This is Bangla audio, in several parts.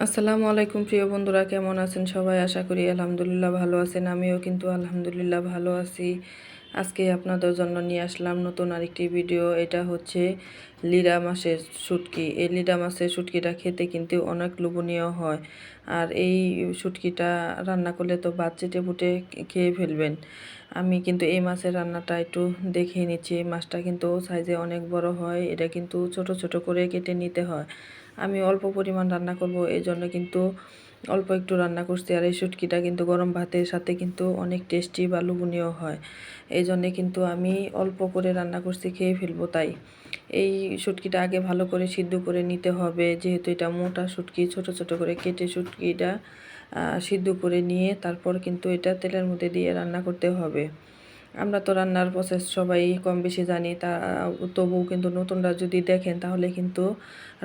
আসসালামু আলাইকুম প্রিয় বন্ধুরা, কেমন আছেন সবাই? আশা করি আলহামদুলিল্লাহ ভালো আছেন। আমিও কিন্তু আলহামদুলিল্লাহ ভালো আছি। আজকে আপনাদের জন্য নিয়ে আসলাম নতুন আরেকটি ভিডিও। এটা হচ্ছে লিরা মাছের শুটকি। এই লিরা মাছের শুটকিটা খেতে কিন্তু অনেক লোভনীয় হয়। আর এই শুটকিটা রান্না করলে তো বাদ চেটে ফুটে খেয়ে ফেলবেন। আমি কিন্তু এই মাছের রান্নাটা একটু দেখিয়ে নিচ্ছি। মাছটা কিন্তু সাইজে অনেক বড় হয়। এটা কিন্তু ছোট ছোট করে কেটে নিতে হয়। আমি অল্প পরিমাণ রান্না করব, এই জন্য কিন্তু অল্প একটু রান্না করছি। আর এই শুটকিটা কিন্তু গরম ভাতের সাথে কিন্তু অনেক টেস্টি বা লোভনীয় হয়। এই জন্যে কিন্তু আমি অল্প করে রান্না করছি, খেয়ে ফেলব তাই। এই শুটকিটা আগে ভালো করে সিদ্ধ করে নিতে হবে। যেহেতু এটা মোটা শুটকি, ছোট ছোট করে কেটে শুটকিটা সিদ্ধ করে নিয়ে তারপর কিন্তু এটা তেলের মধ্যে দিয়ে রান্না করতে হবে। আমরা তো রান্নার প্রসেস সবাই কম বেশি জানি, তা তবুও কিন্তু নতুনরা যদি দেখেন তাহলে কিন্তু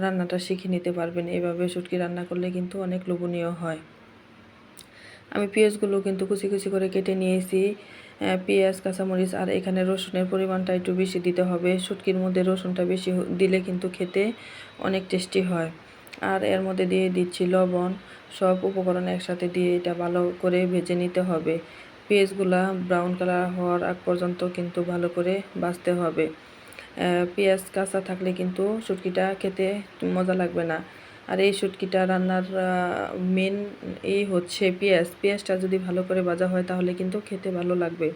রান্নাটা শিখে নিতে পারবেন। এভাবে শুটকি রান্না করলে কিন্তু অনেক লোভনীয় হয়। আমি পেঁয়াজগুলো কিন্তু কুচি কুচি করে কেটে নিয়েছি পেঁয়াজ, কাঁচামরিচ আর এখানে রসুনের পরিমাণটা একটু বেশি দিতে হবে। শুটকির মধ্যে রসুনটা বেশি দিলে কিন্তু খেতে অনেক টেস্টি হয়। আর এর মধ্যে দিয়ে দিচ্ছি লবণ, সব উপকরণ একসাথে দিয়ে এটা ভালো করে ভেজে নিতে হবে। পেঁয়াজগুলা ব্রাউন কালার হওয়ার আগ পর্যন্ত কিন্তু ভালো করে বাছতে হবে। পেঁয়াজ কাঁচা থাকলে কিন্তু শুটকিটা খেতে মজা লাগবে না। আর এই শুটকিটা রান্নার মেন এই হচ্ছে পেঁয়াজ। পেঁয়াজটা যদি ভালো করে ভাজা হয় তাহলে কিন্তু খেতে ভালো লাগবে।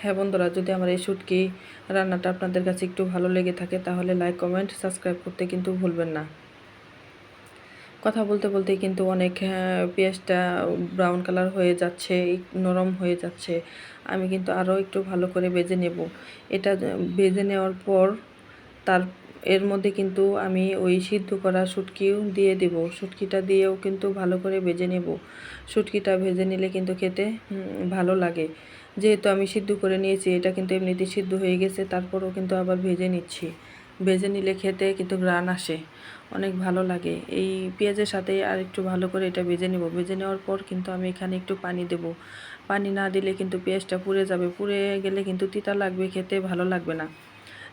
হ্যাঁ বন্ধুরা, যদি আমার এই শুটকি রান্নাটা আপনাদের কাছে একটু ভালো লেগে থাকে তাহলে লাইক কমেন্ট সাবস্ক্রাইব করতে কিন্তু ভুলবেন না। কথা বলতে বলতে কিন্তু অনেক পেঁয়াজটা ব্রাউন কালার হয়ে যাচ্ছে, নরম হয়ে যাচ্ছে। আমি কিন্তু আরও একটু ভালো করে বেজে নেব। এটা বেজে নেওয়ার পর তার, এর মধ্যে কিন্তু আমি ওই সিদ্ধ করা শুটকিও দিয়ে দেব। শুটকিটা দিয়েও কিন্তু ভালো করে ভেজে নেব। শুটকিটা ভেজে নিলে কিন্তু খেতে ভালো লাগে। যেহেতু আমি সিদ্ধ করে নিয়েছি, এটা কিন্তু এমনিতে সিদ্ধ হয়ে গেছে, তারপরও কিন্তু আবার ভেজে নিচ্ছি। ভেজে নিলে খেতে কিন্তু গ্রান আসে, অনেক ভালো লাগে। এই পেঁয়াজের সাথে আর একটু ভালো করে এটা ভেজে নেব। ভেজে নেওয়ার পর কিন্তু আমি এখানে একটু পানি দেব। পানি না দিলে কিন্তু পেঁয়াজটা পুড়ে যাবে। পুড়ে গেলে কিন্তু তিতা লাগবে, খেতে ভালো লাগবে না।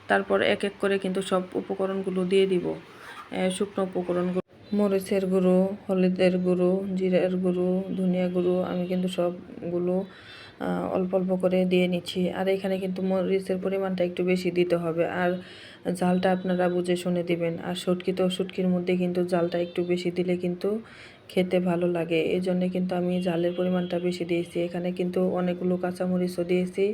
তারপর এক এক করে কিন্তু সব উপকরণগুলো দিয়ে দিব। শুকনো উপকরণগুলো। মরিচের গুঁড়ো, হলুদের গুঁড়ো, জিরের গুঁড়ো, ধনিয়া গুঁড়ো, আমি কিন্তু সবগুলো অল্প অল্প করে দিয়ে নিচ্ছি। আর এখানে কিন্তু মরিচের পরিমাণটা একটু বেশি দিতে হবে। আর জালটা আপনারা বুঝে শুনে দিবেন। আর শুটকি তো শুটকির মধ্যে কিন্তু জালটা একটু বেশি দিলে কিন্তু খেতে ভালো লাগে। এই জন্যে কিন্তু আমি জালের পরিমাণটা বেশি দিয়েছি। এখানে কিন্তু অনেকগুলো কাঁচামরিচও দিয়েছি।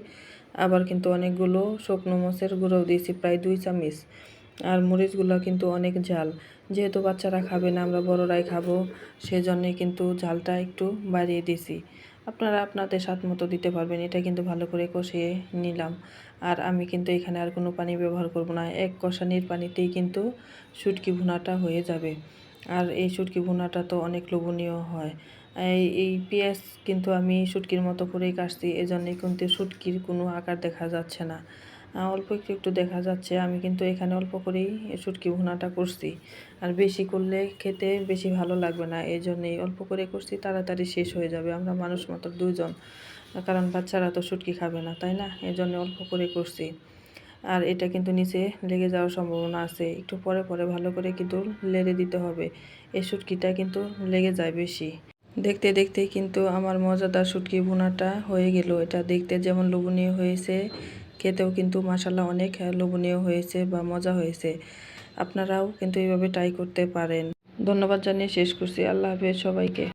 আবার কিন্তু অনেকগুলো শুকনো মরিচের গুঁড়োও দিয়েছি, প্রায় দুই চামচ। আর মরিচগুলো কিন্তু অনেক ঝাল। যেহেতু বাচ্চারা খাবে না, আমরা বড়রাই খাব, সেজন্যে কিন্তু ঝালটা একটু বাড়িয়ে দিয়েছি। আপনারা আপনাদের স্বাদ মতো দিতে পারবেন। এটা কিন্তু ভালো করে কষিয়ে নিলাম। আর আমি কিন্তু এখানে আর কোনো পানি ব্যবহার করব না। এক কষানির পানিতেই কিন্তু শুটকি ভুনাটা হয়ে যাবে। আর এই শুটকি ভুনাটা তো অনেক লোভনীয় হয়। এই এই পেঁয়াজ কিন্তু আমি শুটকির মতো করেই কাটছি। এজন্যই কিন্তু শুটকির কোনো আকার দেখা যাচ্ছে না। অল্প একটু একটু দেখা যাচ্ছে। আমি কিন্তু এখানে অল্প করেই শুটকি ভুনাটা করছি। আর বেশি করলে খেতে বেশি ভালো লাগবে না। এই জন্যেই অল্প করে করছি, তাড়াতাড়ি শেষ হয়ে যাবে। আমরা মানুষ মতো দুজন কারণ বাচ্চারা তো শুটকি খাবে না, তাই না? এই জন্য অল্প করে করছি। আর এটা কিন্তু নিচে লেগে যাওয়ার সম্ভাবনা আছে। একটু পরে পরে ভালো করে কিন্তু লেড়ে দিতে হবে। এই শুটকিটা কিন্তু লেগে যায় বেশি। দেখতে দেখতে কিন্তু আমার মজাদার শুটকি বোনাটা হয়ে গেল। এটা দেখতে যেমন লোভনীয় হয়েছে খেতেও কিন্তু মাসাল্লাহ অনেক লোভনীয় হয়েছে বা মজা হয়েছে। আপনারাও কিন্তু এইভাবে ট্রাই করতে পারেন। ধন্যবাদ জানিয়ে শেষ করছি। আল্লাহ হাফেজ সবাইকে।